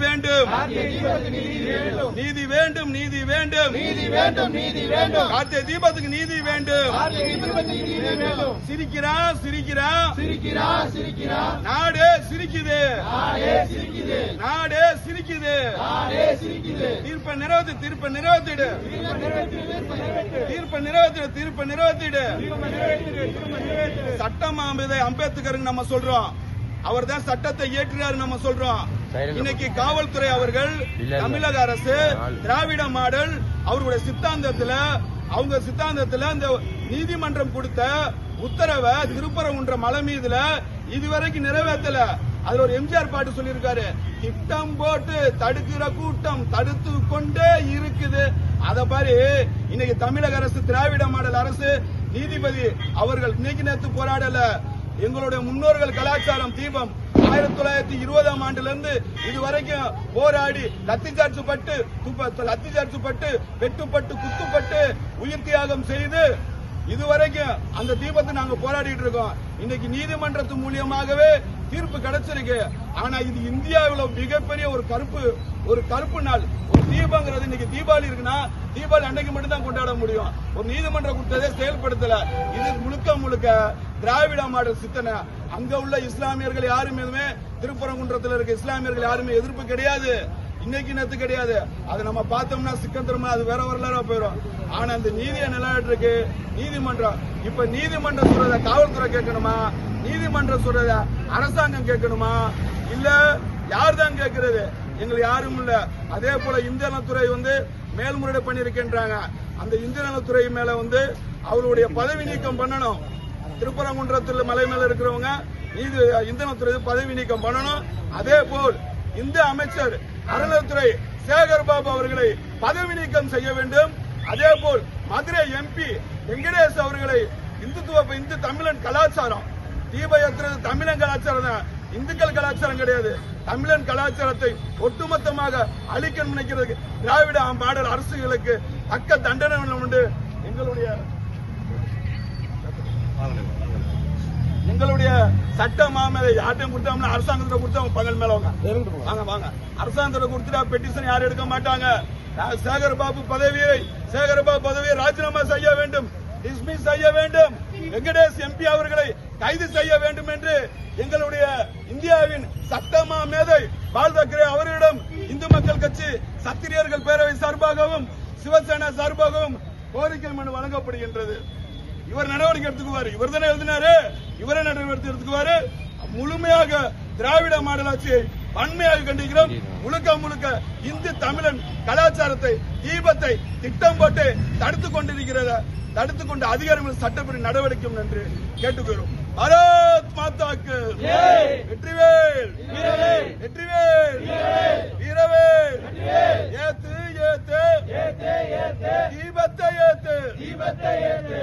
வேண்டும். நீதி வேண்டும். நீதி வேண்டும் நீதி வேண்டும். நீதி வேண்டும் கார்த்திகை தீபத்துக்கு நீதி வேண்டும். சிரிக்கிறான் சிரிக்கிறான் சிரிக்கிறா சிரிக்கிறா. நாடு சிரிக்குது. நாடே சிரிக்குது. தீர்ப்பை நிறைவேற்று தீர்ப்பை நிறைவேற்றிடு. தீர்ப்பை நிறைவேற்றிடு தீர்ப்பை நிறைவேற்றிடு. சட்டம் அம்பேத- அம்பேத்கருக்கு நம்ம சொல்றோம். அவர் தான் சட்டத்தை இயற்றினார் நம்ம சொல்றோம். இன்னைக்கு காவல்துறை அவர்கள் தமிழக அரசு திராவிட மாடல் அவர்களுடைய சித்தாந்தத்துல அவங்க சித்தாந்தத்துல இந்த நீதிமன்றம் கொடுத்த உத்தரவை திருப்பரங்குன்ற மலை மீதுல இதுவரைக்கும் நிறைவேற்றல. அதுல ஒரு எம்ஜிஆர் பாட்டு சொல்லியிருக்காரு. திட்டம் போட்டு தடுக்கிற கூட்டம் தடுத்து கொண்டே இருக்குது. அத பாரு இன்னைக்கு தமிழக அரசு திராவிட மாடல் அரசு நீதிபதி அவர்கள் இன்னைக்கு நேத்து போராடல. எங்களுடைய முன்னோர்கள் கலாச்சாரம் தீபம் ஆயிரத்தி தொள்ளாயிரத்தி இருபதாம் ஆண்டிலிருந்து இதுவரைக்கும் போராடி லத்தி சார்ஜு பட்டு லத்தி சார்ஜு பட்டு வெட்டுப்பட்டு குத்துப்பட்டு உயிர் தியாகம் செய்து இதுவரைக்கும் அந்த தீபத்தை நாங்க போராடிட்டு இருக்கோம். இன்னைக்கு நீதிமன்றத்து மூலியமாகவே தீர்ப்பு கிடைச்சிருக்கு. ஆனா இது இந்தியாவில் மிகப்பெரிய ஒரு கருப்பு ஒரு கருப்பு நாள். ஒரு தீபங்கிறது இன்னைக்கு தீபாவளி இருக்குன்னா தீபாவளி அன்னைக்கு மட்டும் தான் கொண்டாட முடியும். ஒரு நீதிமன்றம் கொடுத்ததே செயல்படுத்தல. இது முழுக்க முழுக்க திராவிட மாடல் சித்தனை. அங்க உள்ள இஸ்லாமியர்கள் யாருமே திருப்பரங்குன்றத்தில் இருக்க இஸ்லாமியர்கள் யாருமே எதிர்ப்பு கிடையாது. இன்னைக்கு நேத்து கிடையாது. அது நம்ம பார்த்தோம்னா சிக்கந்தரமா அது வேற வரலாறா போயிடும் ஆனா அந்த நீதியை நிலைநாட்டுறதுக்கு நீதிமன்றம் இப்ப நீதிமன்றம் சொல்றத காவல்துறை கேட்கணுமா? நீதிமன்றம் சொல்றத அரசாங்கம் கேட்கணுமா? இல்ல யார் தான் கேட்கறது? எங்களுக்கு யாரும் இல்ல. அதே போல இந்திய நலத்துறை வந்து மேல்முறையீடு பண்ணிருக்கின்றாங்க அந்த இந்திய நலத்துறை மேல வந்து அவருடைய பதவி நீக்கம் பண்ணணும். திருப்பரங்குன்றத்தில் மலை மேல இருக்கிறவங்க நீதி இந்தனத்துறை பதவி நீக்கம் பண்ணணும். அதே போல் இந்த அமைச்சர் அறநிலைத்துறை சேகர் பாபு அவர்களை பதவி நீக்கம் செய்ய வேண்டும். அதே போல் மதுரை எம்பி வெங்கடேஷ் அவர்களை இந்துத்துவ இந்து தமிழன் கலாச்சாரம். தீப ஏற்றுறது தமிழன் கலாச்சாரம் தான். இந்துக்கள் கலாச்சாரம் கிடையாது. தமிழன் கலாச்சாரத்தை ஒட்டுமொத்தமாக அழிக்க நினைக்கிறது திராவிட மாடல் அரசுகளுக்கு தக்க தண்டனை உண்டு எங்களுடைய எங்களுடைய சட்ட மாமலை யார்ட்டையும் கொடுத்தோம்னா அரசாங்கத்துல கொடுத்தா பகல் மேல வாங்க வாங்க. அரசாங்கத்துல கொடுத்துட்டா பெட்டிஷன் யாரும் எடுக்க மாட்டாங்க. சேகர் பாபு பதவியை சேகர் பாபு பதவியை ராஜினாமா செய்ய வேண்டும். டிஸ்மிஸ் செய்ய வேண்டும். வெங்கடேஷ் எம்பி அவர்களை கைது செய்ய வேண்டும் என்று எங்களுடைய இந்தியாவின் சட்டமா மேதை பால் தாக்கரே அவர்களிடம் இந்து மக்கள் கட்சி சத்திரியர்கள் பேரவை சார்பாகவும் சிவசேனா சார்பாகவும் கோரிக்கை மனு வழங்கப்படுகின்றது. இவர் நடவடிக்கை எடுத்துக்குவாரு. இவர் தானே எழுதினாரு? இவரே நடவடிக்கை எடுத்துக்குவாரு. முழுமையாக திராவிட மாடல் ஆட்சியை வன்மையாக கண்டிக்கிறோம். முழுக்க முழுக்க இந்து தமிழன் கலாச்சாரத்தை தீபத்தை திட்டம் போட்டு தடுத்துக் கொண்டிருக்கிறத தடுத்துக் கொண்டு அதிகாரிகள் சட்டப்படி நடவடிக்கை என்று கேட்டுக்கொள்கிறோம். பாரத் மாதாக்கு வெற்றிவேல்! வெற்றிவேல்! வீரவேல் ஏத்து ஏத்து! தீபத்தை ஏத்து! தீபத்தை ஏத்து!